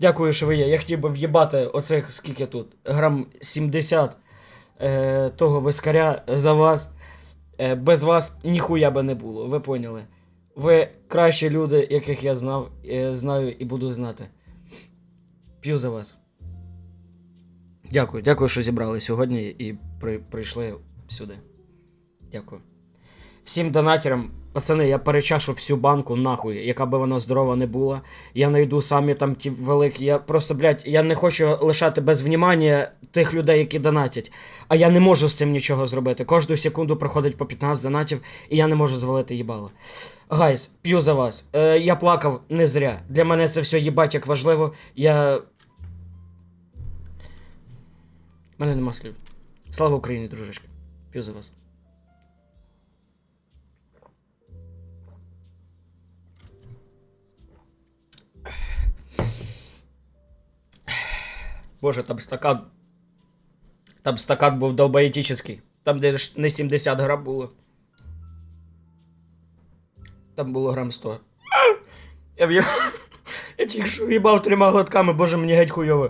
Дякую, що ви є. Я хотів би в'їбати оцих скільки тут? Грам 70 е, того вискаря за вас. Е, без вас ніхуя би не було, ви поняли. Ви кращі люди, яких я знав, е, знаю і буду знати. П'ю за вас. Дякую, дякую, що зібрали сьогодні і при, прийшли сюди. Дякую. Всім донатерам, пацани, я перечашу всю банку нахуй, яка би вона здорова не була. Я знайду самі там ті великі. Я просто, блядь, я не хочу лишати без внімання тих людей, які донатять. А я не можу з цим нічого зробити. Кожну секунду проходить по 15 донатів, і я не можу звалити їбало. Гайс, п'ю за вас. Е, я плакав не зря. Для мене це все їбать як важливо. Я. У мене нема слів. Слава Україні, дружечки. П'ю за вас. Боже, там стакан. Там стакан був долбоетический. Там де ж не 70 грам було. Там було грам 100. Я в'їхав. Я тільки що в'їбав трьома глотками, боже, мені геть хуйово.